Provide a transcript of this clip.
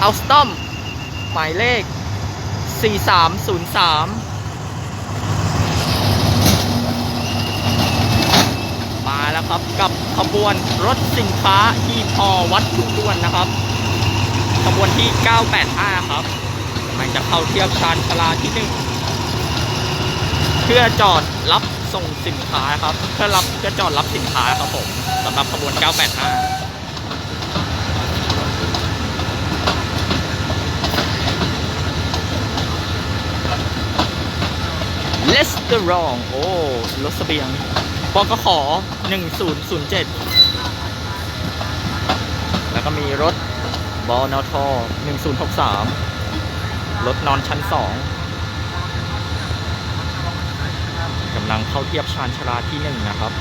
เอัลสตอมหมายเลข 4303 มาแล้วครับกับขบวนรถสินค้าที่พอวัดทุกด่วนนะครับ ขบวนที่ 985 ครับกำลังจะเข้าเทียบชานชลาที่หนึ่งเพื่อจอดรับส่งสินค้าครับ เพื่อรับเพื่อจอดรับสินค้าครับผมสำหรับขบวน 985 เลสเตอรองโอ้รถเสบียงปกขอ1007 แล้วก็มีรถบอนอทอ1063 รถนอนชั้น 2กำลังเข้าเทียบชานชาลาที่ 1 นะครับ